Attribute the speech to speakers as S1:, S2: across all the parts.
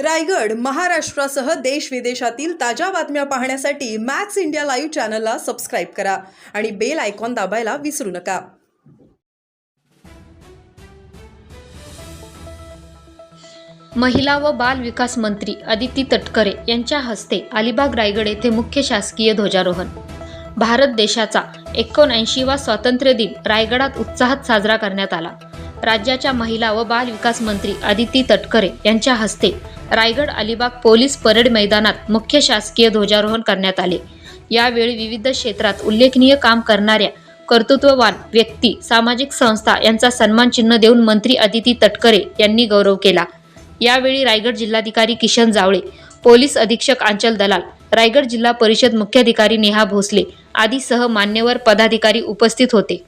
S1: रायगड महाराष्ट्रासह देश विदेशातील ताज्या बातम्या पाहण्यासाठी मॅक्स इंडिया लाईव्ह चॅनलला सबस्क्राईब करा आणि बेल आयकॉन दाबायला विसरू नका.
S2: महिला व बाल विकास मंत्री अदिती तटकरे यांच्या हस्ते अलिबाग रायगड येथे मुख्य शासकीय ध्वजारोहण. भारत देशाचा एकोणऐंशीवा स्वातंत्र्य दिन रायगडात उत्साहात साजरा करण्यात आला. राज्याच्या महिला व बाल विकास मंत्री आदिती तटकरे यांच्या हस्ते रायगड अलिबाग पोलीस परेड मैदानात मुख्य शासकीय ध्वजारोहण करण्यात आले. यावेळी विविध क्षेत्रात उल्लेखनीय काम करणाऱ्या कर्तृत्ववान व्यक्ती सामाजिक संस्था यांचा सन्मान चिन्ह देऊन मंत्री अदिती तटकरे यांनी गौरव केला. यावेळी रायगड जिल्हाधिकारी किशन जावळे पोलीस अधीक्षक आंचल दलाल रायगड जिल्हा परिषद मुख्याधिकारी नेहा भोसले आदीसह मान्यवर पदाधिकारी उपस्थित होते.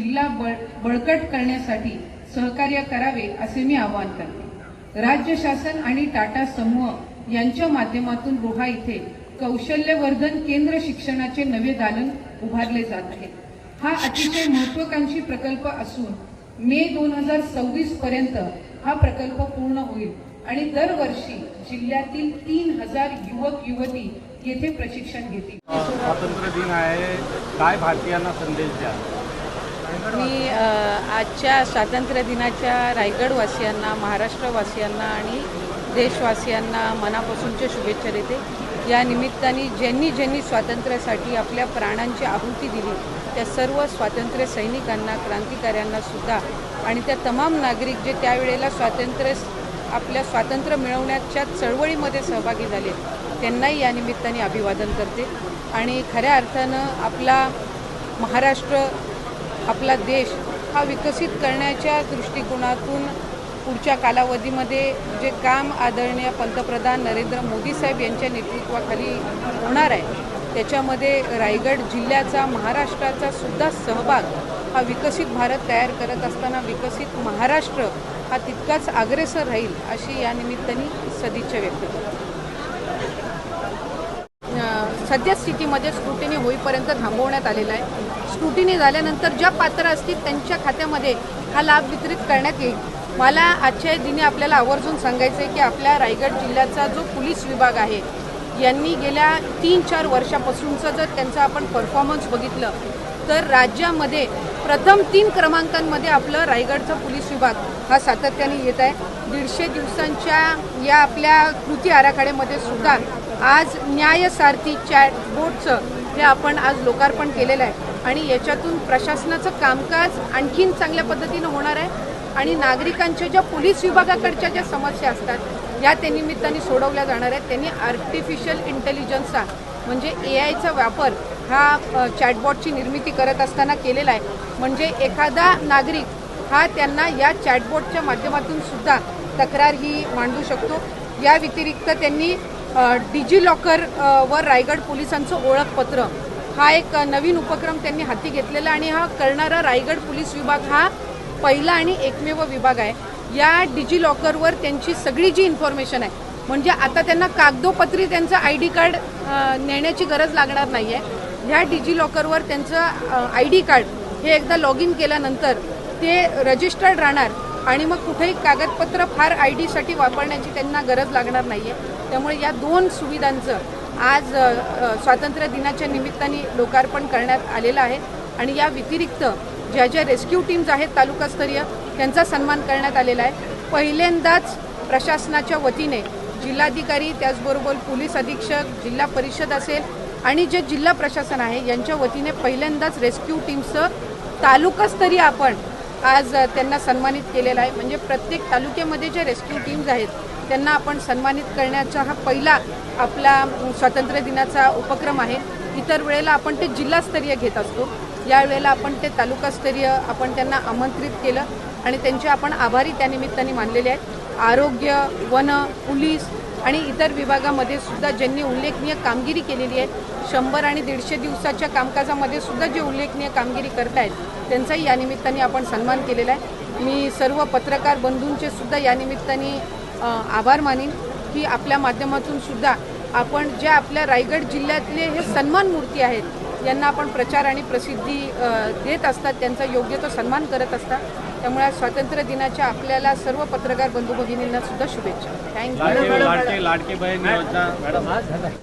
S3: जिल्हा बळ बळकट करण्यासाठी सहकार्य करावे असे मी आवाहन करते. राज्य शासन आणि टाटा समूह यांच्या माध्यमातून रोहा इथे कौशल्यवर्धन केंद्र शिक्षणाचे नवे दालन उभारले जात आहे. हा अतिशय महत्वाकांक्षी प्रकल्प असून मे दोन हजार सव्वीस पर्यंत हा प्रकल्प पूर्ण होईल आणि दरवर्षी जिल्ह्यातील तीन हजार युवक युवती येथे प्रशिक्षण घेतील.
S4: स्वातंत्र्य दिन आहे. काय भारतीयांना संदेश द्या?
S5: मी आजच्या स्वातंत्र्य दिनाच्या रायगडवासियांना महाराष्ट्रवासियांना आणि देशवासियांना मनापासूनच्या शुभेच्छा देते. या निमित्ताने ज्यांनी ज्यांनी स्वातंत्र्यासाठी आपल्या प्राणांची आहुती दिली त्या सर्व स्वातंत्र्य सैनिकांना क्रांतिकाऱ्यांना सुद्धा आणि त्या तमाम नागरिक जे त्यावेळेला स्वातंत्र्य आपल्या स्वातंत्र्य मिळवण्याच्या चळवळीमध्ये सहभागी झाले त्यांनाही या निमित्ताने अभिवादन करते. आणि खऱ्या अर्थानं आपला महाराष्ट्र आपला देश हा विकसित करण्याच्या दृष्टिकोनातून पुढच्या कालावधीमध्ये जे काम आदरणीय पंतप्रधान नरेंद्र मोदी साहेब यांच्या नेतृत्वाखाली होणार आहे त्याच्यामध्ये रायगड जिल्ह्याचा महाराष्ट्राचा सुद्धा सहभाग हा विकसित भारत तयार करत असताना विकसित महाराष्ट्र हा तितकाच अग्रेसर राहील अशी या निमित्ताने सदिच्छा व्यक्त करते. सध्या स्थितीमध्ये स्क्रुटिनी होईपर्यंत थांबवण्यात आलेला आहे. स्क्रुटिनी झाल्यानंतर ज्या पात्र असतील त्यांच्या खात्यामध्ये हा लाभ वितरित करण्यात येईल. मला आजच्या दिनी आपल्याला आवर्जून सांगायचं आहे की आपल्या रायगड जिल्ह्याचा जो पोलीस विभाग आहे यांनी गेल्या तीन चार वर्षापासूनचं जर त्यांचा आपण परफॉर्मन्स बघितलं तर राज्यामध्ये प्रथम तीन क्रमांकांमध्ये आपलं रायगडचा पोलीस विभाग हा सातत्याने येत आहे. दीडशे दिवसांच्या या आपल्या कृती आराखड्यामध्ये सुद्धा आज न्यायसारथी चॅट बोर्डचं हे आपण आज लोकार्पण केलेलं आहे. आणि याच्यातून प्रशासनाचं कामकाज आणखीन चांगल्या पद्धतीनं होणार आहे. आणि नागरिकांच्या ज्या पोलीस विभागाकडच्या ज्या समस्या असतात या त्या निमित्ताने सोडवल्या जाणार आहेत. त्यांनी आर्टिफिशियल इंटेलिजन्सचा म्हणजे ए आयचा वापर हा चॅटबॉटची निर्मिती करत असताना केलेला आहे. म्हणजे एखादा नागरिक हा त्यांना या चॅटबॉटच्या माध्यमातून सुद्धा तक्रार ही मांडू शकतो. या व्यतिरिक्त त्यांनी डिजी लॉकर वर रायगड पोलिसांचं ओळखपत्र हा एक नवीन उपक्रम त्यांनी हाती घेतलेला आणि हा करणारा रायगड पोलीस विभाग हा पहिला आणि एकमेव विभाग आहे. या डिजी लॉकरवर त्यांची सगळी जी इन्फॉर्मेशन आहे म्हणजे आता त्यांना कागदोपत्री त्यांचं आय डी कार्ड नेण्याची गरज लागणार नाही आहे ह्या डिजी लॉकरवर त्यांचं आय डी कार्ड हे एकदा लॉग इन केल्यानंतर ते रजिस्टर्ड राहणार आणि मग कुठेही कागदपत्र फार आय डीसाठी वापरण्याची त्यांना गरज लागणार नाही आहे त्यामुळे या दोन सुविधांचं आज स्वातंत्र्य दिनाच्या निमित्ताने लोकार्पण करण्यात आलेलं आहे आणि या व्यतिरिक्त ज्या ज्या रेस्क्यू टीम्स आहेत तालुकास्तरीय त्यांचा सन्मान करण्यात आलेला आहे. पहिल्यांदाच प्रशासनाच्या वतीने जिल्हाधिकारी त्याचबरोबर पोलीस अधीक्षक जिल्हा परिषद असेल आणि जे जिल्हा प्रशासन आहे यांच्या वतीने पहिल्यांदाच रेस्क्यू टीमचं तालुकास्तरीय आपण आज त्यांना सन्मानित केलेलं आहे. म्हणजे प्रत्येक तालुक्यामध्ये ज्या रेस्क्यू टीम्स आहेत त्यांना आपण सन्मानित करण्याचा हा पहिला आपला स्वातंत्र्य दिनाचा उपक्रम आहे. इतर वेळेला आपण ते जिल्हास्तरीय घेत असतो. यावेळेला आपण ते तालुकास्तरीय आपण त्यांना आमंत्रित केलं आणि त्यांचे आपण आभारी त्यानिमित्ताने मानलेले आहेत. आरोग्य वन पोलीस आणि इतर विभागामध्ये सुद्धा ज्यांनी उल्लेखनीय कामगिरी केलेली आहे शंभर आणि दीडशे दिवसाच्या कामकाजामध्ये सुद्धा जे उल्लेखनीय कामगिरी करतायत त्यांचाही यानिमित्ताने आपण सन्मान केलेला आहे. मी सर्व पत्रकार बंधूंचे सुद्धा यानिमित्ताने आभार मानीन की आपल्या माध्यमातून सुद्धा आपण ज्या आपल्या रायगड जिल्ह्यातले हे सन्मान मूर्ती आहेत यांना आपण प्रचार आणि प्रसिद्धी देत असतात त्यांचा योग्य तो सन्मान करत असतात. त्यामुळे स्वातंत्र्य दिनाच्या आपल्याला सर्व पत्रकार बंधू भगिनींना सुद्धा शुभेच्छा. थँक्यू